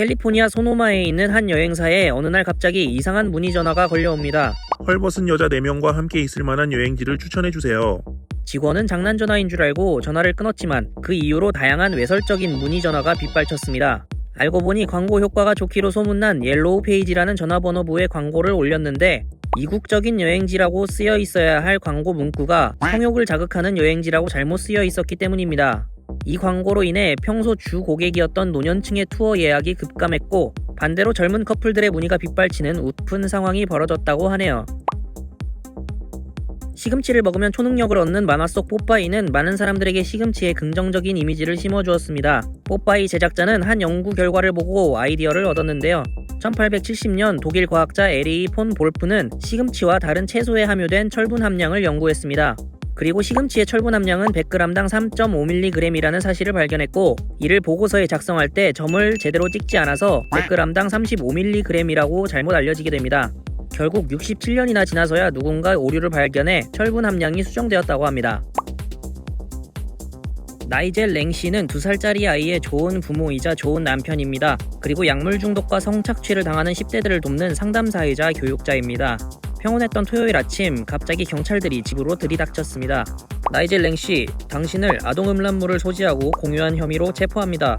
캘리포니아 소노마에 있는 한 여행사에 어느 날 갑자기 이상한 문의 전화가 걸려옵니다. 헐벗은 여자 4명과 함께 있을 만한 여행지를 추천해주세요. 직원은 장난 전화인 줄 알고 전화를 끊었지만 그 이후로 다양한 외설적인 문의 전화가 빗발쳤습니다. 알고 보니 광고 효과가 좋기로 소문난 옐로우 페이지라는 전화번호부에 광고를 올렸는데 이국적인 여행지라고 쓰여 있어야 할 광고 문구가 성욕을 자극하는 여행지라고 잘못 쓰여 있었기 때문입니다. 이 광고로 인해 평소 주 고객이었던 노년층의 투어 예약이 급감했고 반대로 젊은 커플들의 문의가 빗발치는 웃픈 상황이 벌어졌다고 하네요. 시금치를 먹으면 초능력을 얻는 만화 속 뽀빠이는 많은 사람들에게 시금치에 긍정적인 이미지를 심어주었습니다. 뽀빠이 제작자는 한 연구 결과를 보고 아이디어를 얻었는데요. 1870년 독일 과학자 에리 폰 볼프는 시금치와 다른 채소에 함유된 철분 함량을 연구했습니다. 그리고 시금치의 철분 함량은 100g당 3.5mg이라는 사실을 발견했고 이를 보고서에 작성할 때 점을 제대로 찍지 않아서 100g당 35mg이라고 잘못 알려지게 됩니다. 결국 67년이나 지나서야 누군가 오류를 발견해 철분 함량이 수정되었다고 합니다. 나이젤 랭씨는 두 살짜리 아이의 좋은 부모이자 좋은 남편입니다. 그리고 약물 중독과 성착취를 당하는 10대들을 돕는 상담사이자 교육자입니다. 평온했던 토요일 아침 갑자기 경찰들이 집으로 들이닥쳤습니다. 나이젤 랭씨, 당신을 아동 음란물을 소지하고 공유한 혐의로 체포합니다.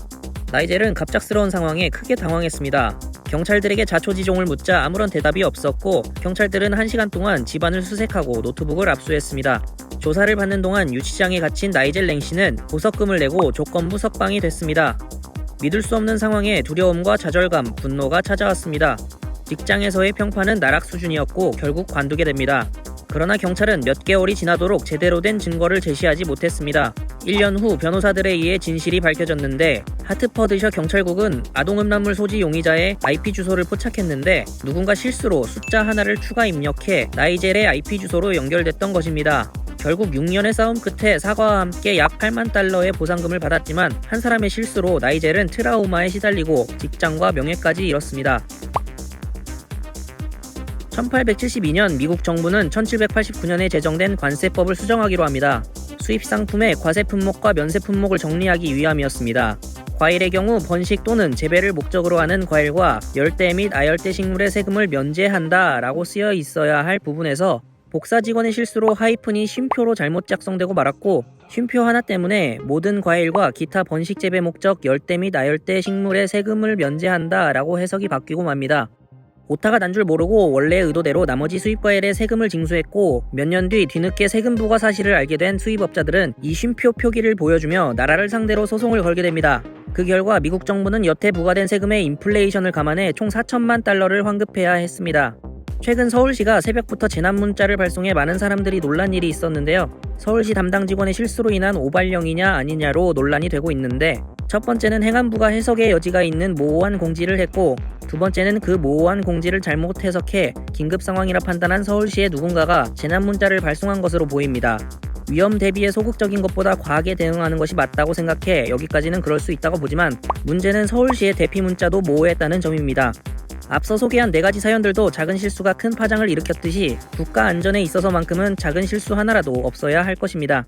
나이젤은 갑작스러운 상황에 크게 당황했습니다. 경찰들에게 자초지종을 묻자 아무런 대답이 없었고 경찰들은 1시간 동안 집안을 수색하고 노트북을 압수했습니다. 조사를 받는 동안 유치장에 갇힌 나이젤 랭씨는 보석금을 내고 조건부 석방이 됐습니다. 믿을 수 없는 상황에 두려움과 좌절감, 분노가 찾아왔습니다. 직장에서의 평판은 나락 수준이었고 결국 관두게 됩니다. 그러나 경찰은 몇 개월이 지나도록 제대로 된 증거를 제시하지 못했습니다. 1년 후 변호사들에 의해 진실이 밝혀졌는데 하트퍼드셔 경찰국은 아동음란물 소지 용의자의 IP 주소를 포착했는데 누군가 실수로 숫자 하나를 추가 입력해 나이젤의 IP 주소로 연결됐던 것입니다. 결국 6년의 싸움 끝에 사과와 함께 약 8만 달러의 보상금을 받았지만 한 사람의 실수로 나이젤은 트라우마에 시달리고 직장과 명예까지 잃었습니다. 1872년 미국 정부는 1789년에 제정된 관세법을 수정하기로 합니다. 수입 상품의 과세 품목과 면세 품목을 정리하기 위함이었습니다. 과일의 경우 번식 또는 재배를 목적으로 하는 과일과 열대 및 아열대 식물의 세금을 면제한다 라고 쓰여 있어야 할 부분에서 복사 직원의 실수로 하이픈이 쉼표로 잘못 작성되고 말았고 쉼표 하나 때문에 모든 과일과 기타 번식 재배 목적 열대 및 아열대 식물의 세금을 면제한다 라고 해석이 바뀌고 맙니다. 오타가 난 줄 모르고 원래 의도대로 나머지 수입과일에 세금을 징수했고 몇 년 뒤 뒤늦게 세금 부과 사실을 알게 된 수입업자들은 이 쉼표 표기를 보여주며 나라를 상대로 소송을 걸게 됩니다. 그 결과 미국 정부는 여태 부과된 세금의 인플레이션을 감안해 총 4천만 달러를 환급해야 했습니다. 최근 서울시가 새벽부터 재난 문자를 발송해 많은 사람들이 놀란 일이 있었는데요. 서울시 담당 직원의 실수로 인한 오발령이냐 아니냐로 논란이 되고 있는데 첫 번째는 행안부가 해석의 여지가 있는 모호한 공지를 했고 두 번째는 그 모호한 공지를 잘못 해석해 긴급 상황이라 판단한 서울시의 누군가가 재난 문자를 발송한 것으로 보입니다. 위험 대비에 소극적인 것보다 과하게 대응하는 것이 맞다고 생각해 여기까지는 그럴 수 있다고 보지만 문제는 서울시의 대피 문자도 모호했다는 점입니다. 앞서 소개한 네 가지 사연들도 작은 실수가 큰 파장을 일으켰듯이 국가 안전에 있어서만큼은 작은 실수 하나라도 없어야 할 것입니다.